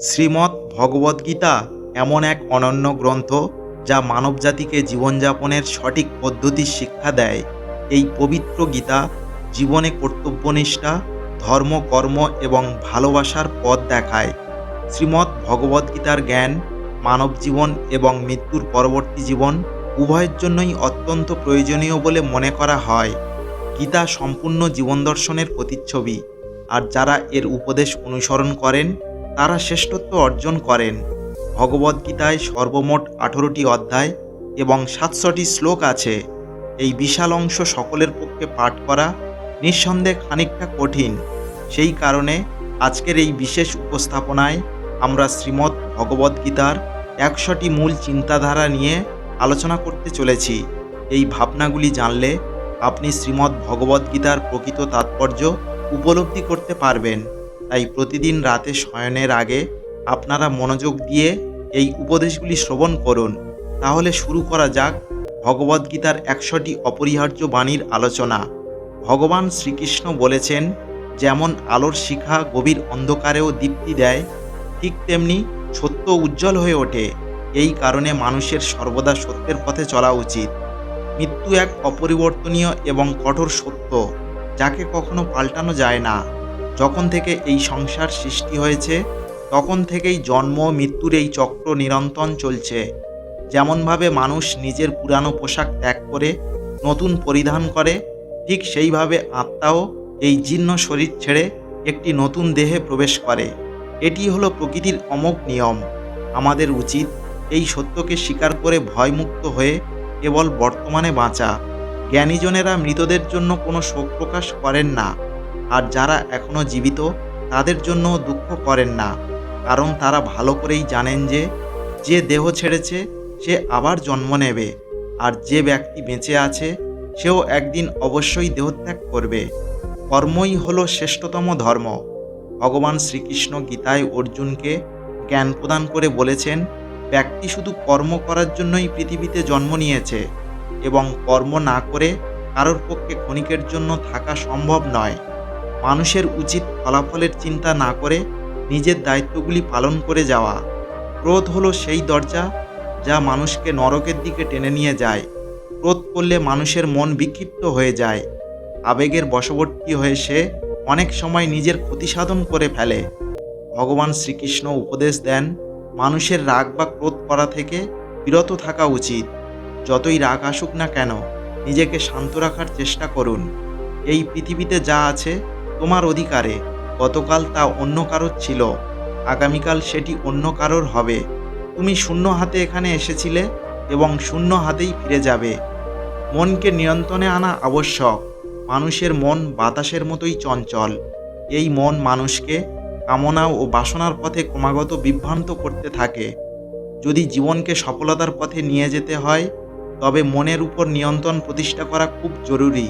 শ্রীমদ্ ভগবদ্গীতা এমন এক অনন্য গ্রন্থ যা মানবজাতিকে জীবনযাপনের সঠিক পদ্ধতির শিক্ষা দেয়। এই পবিত্র গীতা জীবনে কর্তব্যনিষ্ঠা, ধর্ম, কর্ম এবং ভালোবাসার পথ দেখায়। শ্রীমদ্ ভগবদ্গীতার জ্ঞান, মানব জীবন এবং মৃত্যুর পরবর্তী জীবন উভয়ের জন্যই অত্যন্ত প্রয়োজনীয় বলে মনে করা হয়। গীতা সম্পূর্ণ জীবন দর্শনের প্রতিচ্ছবি, আর যারা এর উপদেশ অনুসরণ করেন তারা শ্রেষ্ঠত্ব অর্জন করেন। ভগবদ্গীতায় সর্বমোট আঠেরোটি অধ্যায় এবং সাতশোটি শ্লোক আছে। এই বিশাল অংশ সকলের পক্ষে পাঠ করা নিঃসন্দেহে খানিকটা কঠিন। সেই কারণে আজকের এই বিশেষ উপস্থাপনায় আমরা শ্রীমৎ ভগবদ্গীতার একশোটি মূল চিন্তাধারা নিয়ে আলোচনা করতে চলেছি। এই ভাবনাগুলি জানলে আপনি শ্রীমদ্ ভগবদ্গীতার প্রকৃত তাৎপর্য উপলব্ধি করতে পারবেন। তাই প্রতিদিন রাতে শয়নের আগে আপনারা মনোযোগ দিয়ে এই উপদেশগুলি শ্রবণ করুন। তাহলে শুরু করা যাক ভগবদ্গীতার একশোটি অপরিহার্য বাণীর আলোচনা। ভগবান শ্রীকৃষ্ণ বলেছেন, যেমন আলোর শিখা গভীর অন্ধকারেও দীপ্তি দেয়, ঠিক তেমনি সত্য উজ্জ্বল হয়ে ওঠে। এই কারণে মানুষের সর্বদা সত্যের পথে চলা উচিত। মৃত্যু এক অপরিবর্তনীয় এবং কঠোর সত্য, যাকে কখনো পাল্টানো যায় না। যখন থেকে এই সংসার সৃষ্টি হয়েছে, তখন থেকেই জন্ম মৃত্যুর এই চক্র নিরন্তর চলছে। যেমনভাবে মানুষ নিজের পুরানো পোশাক ত্যাগ করে, নতুন পরিধান করে, ঠিক সেইভাবে আত্মাও এই জীর্ণ শরীর ছেড়ে একটি নতুন দেহে প্রবেশ করে। এটি হলো প্রকৃতির অমোঘ নিয়ম। আমাদের উচিত এই সত্যকে স্বীকার করে ভয়মুক্ত হয়ে কেবল বর্তমানে বাঁচা। জ্ঞানীজনেরা মৃতদের জন্য কোনো শোক প্রকাশ করেন না। আর যারা এখনও জীবিত, তাদের জন্য দুঃখ করেন না, কারণ তারা ভালো করেই জানেন যে যে দেহ ছেড়েছে, সে আবার জন্ম নেবে, আর যে ব্যক্তি বেঁচে আছে, সেও একদিন অবশ্যই দেহত্যাগ করবে। কর্মই হলো শ্রেষ্ঠতম ধর্ম। ভগবান শ্রীকৃষ্ণ গীতায় অর্জুনকে জ্ঞান প্রদান করে বলেছেন, ব্যক্তি শুধু কর্ম করার জন্যই পৃথিবীতে জন্ম নিয়েছে, এবং কর্ম না করে কারোর পক্ষে ক্ষণিকের জন্য থাকা সম্ভব নয়। মানুষের উচিত ফলাফলের চিন্তা না করে নিজের দায়িত্বগুলি পালন করে যাওয়া। ক্রোধ হলো সেই দরজা যা মানুষকে নরকের দিকে টেনে নিয়ে যায়। ক্রোধ করলে মানুষের মন বিক্ষিপ্ত হয়ে যায়। আবেগের বশবর্তী হয়ে সে অনেক সময় নিজের ক্ষতি সাধন করে ফেলে। ভগবান শ্রীকৃষ্ণ উপদেশ দেন, মানুষের রাগ বা ক্রোধ করা থেকে বিরত থাকা উচিত। যতই রাগ আসুক না কেন, নিজেকে শান্ত রাখার চেষ্টা করুন। এই পৃথিবীতে যা আছে তোমার অধিকারে, গতকাল তা অন্য কারোর ছিল, আগামীকাল সেটি অন্য কারোর হবে। তুমি শূন্য হাতে এখানে এসেছিলে এবং শূন্য হাতেই ফিরে যাবে। মনকে নিয়ন্ত্রণে আনা আবশ্যক, মানুষের মন বাতাসের মতোই চঞ্চল। এই মন মানুষকে কামনা ও বাসনার পথে ক্রমাগত বিভ্রান্ত করতে থাকে। যদি জীবনকে সফলতার পথে নিয়ে যেতে হয়, তবে মনের উপর নিয়ন্ত্রণ প্রতিষ্ঠা করা খুব জরুরি।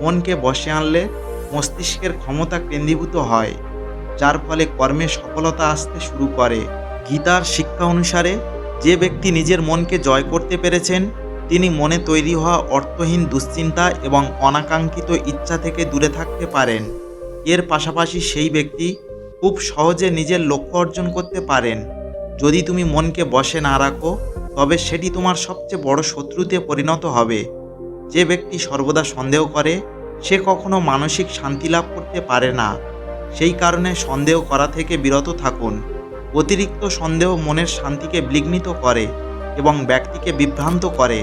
মনকে বসে আনলে মস্তিষ্কের ক্ষমতা কেন্দ্রীভূত হয়, যার ফলে কর্মে সফলতা আসতে শুরু করে। গীতার শিক্ষা অনুসারে, যে ব্যক্তি নিজের মনকে জয় করতে পেরেছেন, তিনি মনে তৈরি হওয়া অর্থহীন দুশ্চিন্তা এবং অনাকাঙ্ক্ষিত ইচ্ছা থেকে দূরে থাকতে পারেন। এর পাশাপাশি সেই ব্যক্তি খুব সহজে নিজের লক্ষ্য অর্জন করতে পারেন। যদি তুমি মনকে বসে না রাখো, তবে সেটি তোমার সবচেয়ে বড় শত্রুতে পরিণত হবে। যে ব্যক্তি সর্বদা সন্দেহ করে সে কখনো মানসিক শান্তি লাভ করতে পারে না। সেই কারণে সন্দেহ করা থেকে বিরত থাকুন। অতিরিক্ত সন্দেহ মনের শান্তিকে বিঘ্নিত করে এবং ব্যক্তিকে বিভ্রান্ত করে।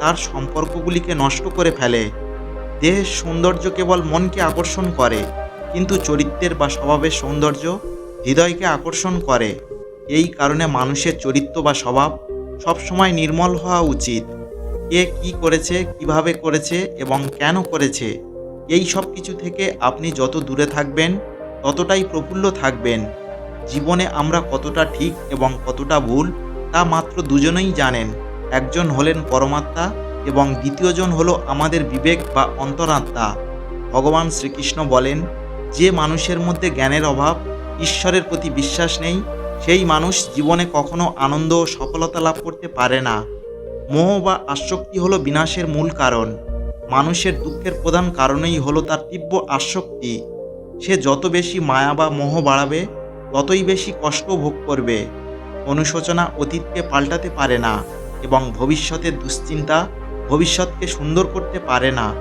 তার সম্পর্কগুলিকে নষ্ট করে ফেলে। দেহের সৌন্দর্য কেবল মনকে আকর্ষণ করে, কিন্তু চরিত্রের বা স্বভাবের সৌন্দর্য হৃদয়কে আকর্ষণ করে। এই কারণে মানুষের চরিত্র বা স্বভাব সবসময় নির্মল হওয়া উচিত। কে কি করেছে, কীভাবে করেছে এবং কেন করেছে এই সব কিছু থেকে আপনি যত দূরে থাকবেন, ততটাই প্রফুল্ল থাকবেন। জীবনে আমরা কতটা ঠিক এবং কতটা ভুল, তা মাত্র দুজনেই জানেন। একজন হলেন পরমাত্মা এবং দ্বিতীয়জন হলো আমাদের বিবেক বা অন্তরাত্মা। ভগবান শ্রীকৃষ্ণ বলেন, যে মানুষের মধ্যে জ্ঞানের অভাব, ঈশ্বরের প্রতি বিশ্বাস নেই, সেই মানুষ জীবনে কখনো আনন্দ ও সফলতা লাভ করতে পারে না। মোহ বা আসক্তি হলো বিনাশের মূল কারণ। মানুষের দুঃখের প্রধান কারণই হলো তার তীব্র আসক্তি। সে যত বেশি মায়া বা মোহ বাড়াবে, ততই বেশি কষ্ট ভোগ করবে। অনুশোচনা অতীতকে পাল্টাতে পারে না এবং ভবিষ্যতের দুশ্চিন্তা ভবিষ্যৎকে সুন্দর করতে পারে না।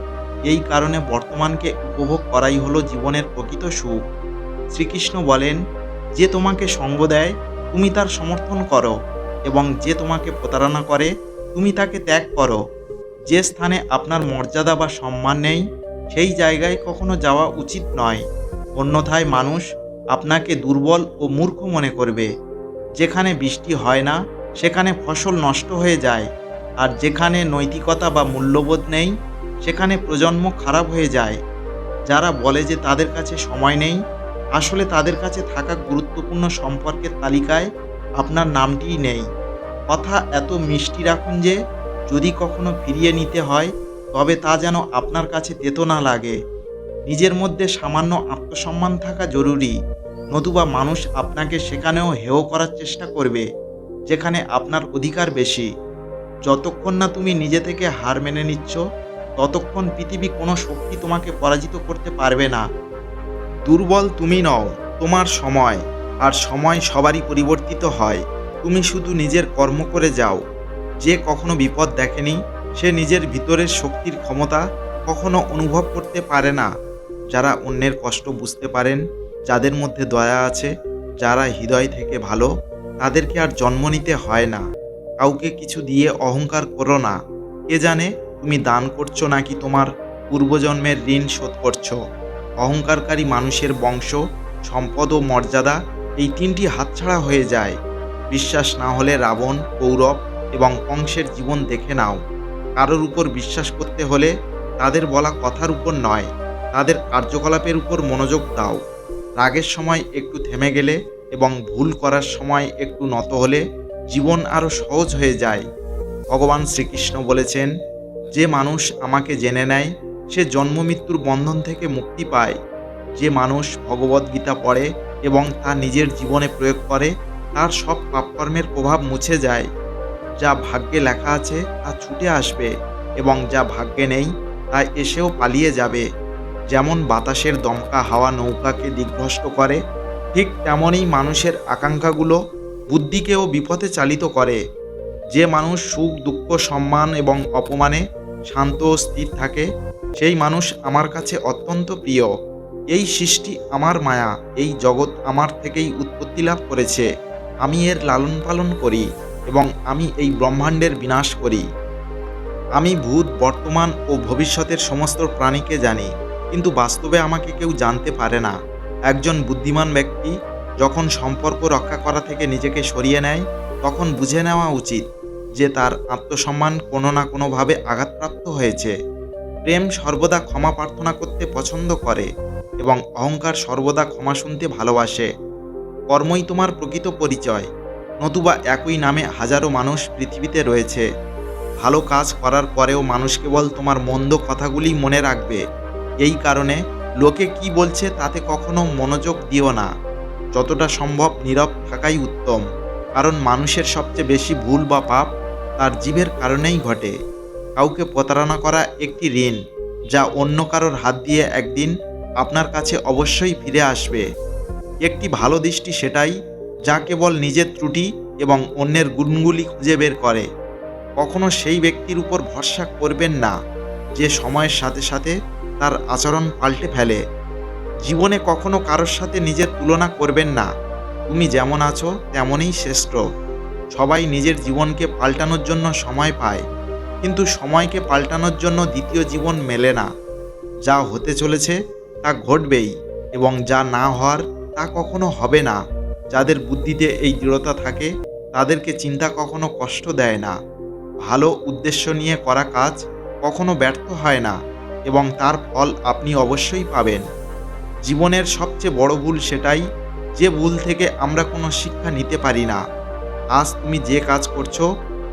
এই কারণে বর্তমানকে উপভোগ করাই হলো জীবনের প্রকৃত সুখ। শ্রীকৃষ্ণ বলেন, যে তোমাকে সঙ্গ দেয়, তুমি তার সমর্থন করো এবং যে তোমাকে প্রতারণা করে, তুমি তাকে ত্যাগ করো। যে স্থানে আপনার মর্যাদা বা সম্মান নেই, সেই জায়গায় কখনো যাওয়া উচিত নয়। অন্যথায় মানুষ আপনাকে দুর্বল ও মূর্খ মনে করবে। যেখানে বৃষ্টি হয় না, সেখানে ফসল নষ্ট হয়ে যায়। আর যেখানে নৈতিকতা বা মূল্যবোধ নেই, সেখানে প্রজন্ম খারাপ হয়ে যায়। যারা বলে যে তাদের কাছে সময় নেই, আসলে তাদের কাছে থাকা গুরুত্বপূর্ণ সম্পর্কের তালিকায় আপনার নামটিই নেই। কথা এত মিষ্টি রাখুন যে যদি কখনো ফিরিয়ে নিতে হয়, তবে তা যেন আপনার কাছে তেতো না লাগে। নিজের মধ্যে সামান্য আত্মসম্মান থাকা জরুরি। নতুবা মানুষ আপনাকে সেখানেও হেয় করার চেষ্টা করবে, যেখানে আপনার অধিকার বেশি। যতক্ষণ না তুমি নিজে থেকে হার মেনে নিচ্ছ, ততক্ষণ পৃথিবী কোনো শক্তি তোমাকে পরাজিত করতে পারবে না। দুর্বল তুমি নও, তোমার সময়, আর সময় সবারই পরিবর্তিত হয়। তুমি শুধু নিজের কর্ম করে যাও। যে কখনো বিপদ দেখেনি, সে নিজের ভিতরের শক্তির ক্ষমতা কখনো অনুভব করতে পারে না। যারা অন্যের কষ্ট বুঝতে পারেন, যাদের মধ্যে দয়া আছে, যারা হৃদয় থেকে ভালো, তাদেরকে আর জন্ম নিতে হয় না। কাউকে কিছু দিয়ে অহংকার করো না। কে জানে তুমি দান করছ নাকি তোমার পূর্বজন্মের ঋণ শোধ করছ। অহংকারকারী মানুষের বংশ, সম্পদ ও মর্যাদা এই তিনটি হাতছাড়া হয়ে যায়। বিশ্বাস না হলে রাবণ, কৌরব এবং কংসের জীবন দেখে নাও। কারোর উপর বিশ্বাস করতে হলে তাদের বলা কথার উপর নয়, তাদের কার্যকলাপের উপর মনোযোগ দাও। রাগের সময় একটু থেমে গেলে এবং ভুল করার সময় একটু নত হলে জীবন আরও সহজ হয়ে যায়। ভগবান শ্রীকৃষ্ণ বলেছেন, যে মানুষ আমাকে জেনে নেয়, সে জন্ম মৃত্যুর বন্ধন থেকে মুক্তি পায়। যে মানুষ ভগবদ্গীতা পড়ে এবং তা নিজের জীবনে প্রয়োগ করে, তার সব পাপকর্মের প্রভাব মুছে যায়। যা ভাগ্যে লেখা আছে তা ছুটে আসবে এবং যা ভাগ্যে নেই তা এসেও পালিয়ে যাবে। যেমন বাতাসের দমকা হাওয়া নৌকাকে দিগ্ভ্রষ্ট করে, ঠিক তেমনই মানুষের আকাঙ্ক্ষাগুলো বুদ্ধিকেও বিপথে চালিত করে। যে মানুষ সুখ, দুঃখ, সম্মান এবং অপমানে শান্ত ও স্থির থাকে, সেই মানুষ আমার কাছে অত্যন্ত প্রিয়। এই সৃষ্টি আমার মায়া, এই জগৎ আমার থেকেই উৎপত্তি লাভ করেছে। আমি এর লালন পালন করি। এবং আমি এই ব্রহ্মাণ্ডের বিনাশ করি। আমি ভূত, বর্তমান ও ভবিষ্যতের সমস্ত প্রাণীকে জানি, কিন্তু বাস্তবে আমাকে কেউ জানতে পারে না। একজন বুদ্ধিমান ব্যক্তি যখন সম্পর্ক রক্ষা করা থেকে নিজেকে সরিয়ে নেয়, তখন বুঝে নেওয়া উচিত যে তার আত্মসম্মান কোনো না কোনোভাবে আঘাতপ্রাপ্ত হয়েছে। প্রেম সর্বদা ক্ষমা প্রার্থনা করতে পছন্দ করে এবং অহংকার সর্বদা ক্ষমা শুনতে ভালোবাসে। কর্মই তোমার প্রকৃত পরিচয়। নতুবা একই নামে হাজারো মানুষ পৃথিবীতে রয়েছে। ভালো কাজ করার পরেও মানুষ কেবল তোমার মন্দ কথাগুলি মনে রাখবে। এই কারণে লোকে কি বলছে তাতে কখনো মনোযোগ দিও না। যতটা সম্ভব নীরব থাকাই উত্তম। কারণ মানুষের সবচেয়ে বেশি ভুল বা পাপ তার জীবের কারণেই ঘটে। কাউকে প্রতারণা করা একটি ঋণ, যা অন্য কারোর হাত দিয়ে একদিন আপনার কাছে অবশ্যই ফিরে আসবে। একটি ভালো দৃষ্টি সেটাই যা কেবল নিজের ত্রুটি এবং অন্যের গুণগুলি খুঁজে বের করে। কখনো সেই ব্যক্তির উপর ভরসা করবেন না, যে সময়ের সাথে সাথে তার আচরণ পাল্টে ফেলে। জীবনে কখনো কারোর সাথে নিজের তুলনা করবেন না। তুমি যেমন আছো, তেমনই শ্রেষ্ঠ। সবাই নিজের জীবনকে পাল্টানোর জন্য সময় পায়, কিন্তু সময়কে পাল্টানোর জন্য দ্বিতীয় জীবন মেলে না। যা হতে চলেছে তা ঘটবেই, এবং যা না হওয়ার তা কখনো হবে না। যাদের বুদ্ধিতে এই দৃঢ়তা থাকে, তাদেরকে চিন্তা কখনো কষ্ট দেয় না। ভালো উদ্দেশ্য নিয়ে করা কাজ কখনো ব্যর্থ হয় না এবং তার ফল আপনি অবশ্যই পাবেন। জীবনের সবচেয়ে বড় ভুল সেটাই যে ভুল থেকে আমরা কোনো শিক্ষা নিতে পারি না। আজ তুমি যে কাজ করছ,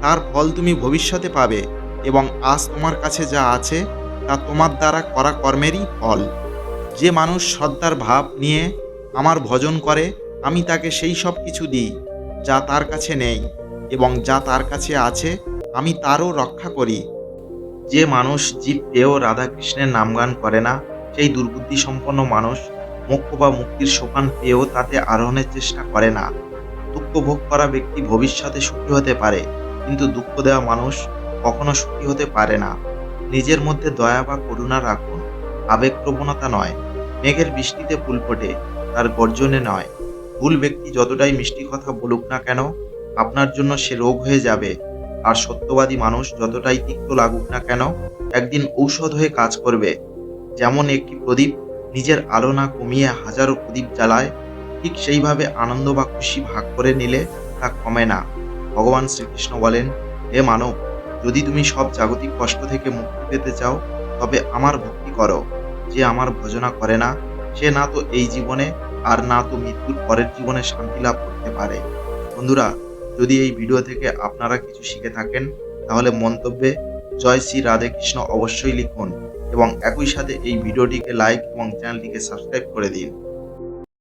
তার ফল তুমি ভবিষ্যতে পাবে এবং আজ তোমার কাছে যা আছে, তা তোমার দ্বারা করা কর্মেরই ফল। যে মানুষ শ্রদ্ধার ভাব নিয়ে আমার ভজন করে আমি তাকে সেই সব কিছু দিই, যা তার কাছে নেই এবং যা তার কাছে আছে, আমি তারও রক্ষা করি। যে মানুষ জীব পেয়েও রাধাকৃষ্ণের নামগান করে না, সেই দুর্বুদ্ধি সম্পন্ন মানুষ মোক্ষ বা মুক্তির সোপান পেয়েও তাতে আরোহণের চেষ্টা করে না। দুঃখ ভোগ করা ব্যক্তি ভবিষ্যতে সুখী হতে পারে, কিন্তু দুঃখ দেওয়া মানুষ কখনো সুখী হতে পারে না। নিজের মধ্যে দয়া বা করুণা রাখুন আবেগ প্রবণতা নয়। মেঘের বৃষ্টিতে ফুল ফোটে, তার গর্জনে নয়। ভুল ব্যক্তি যতটাই মিষ্টি কথা বলুক না কেন, আপনার জন্য সে রোগ হয়ে যাবে। আর সত্যবাদী মানুষ যতটাই তিক্ত লাগুক না কেন, একদিন ঔষধ হয়ে কাজ করবে। যেমন একটি প্রদীপ নিজের আলো না কমিয়ে হাজারো প্রদীপ জ্বালায়, ঠিক সেইভাবে আনন্দ বা খুশি ভাগ করে নিলে তা কমে না। ভগবান শ্রীকৃষ্ণ বলেন, হে মানব, যদি তুমি সব জাগতিক কষ্ট থেকে মুক্তি পেতে চাও, তবে আমার ভক্তি করো। যে আমার ভজনা করে না, সে না তো এই জীবনে আর না তো মৃত্যুর পরের জীবনে শান্তি লাভ করতে পারে। বন্ধুরা, যদি এই ভিডিও থেকে আপনারা কিছু শিখে থাকেন, তাহলে মন্তব্যে জয় শ্রী রাধে কৃষ্ণ অবশ্যই লিখুন এবং একই সাথে এই ভিডিওটিকে লাইক এবং চ্যানেলটিকে সাবস্ক্রাইব করে দিন।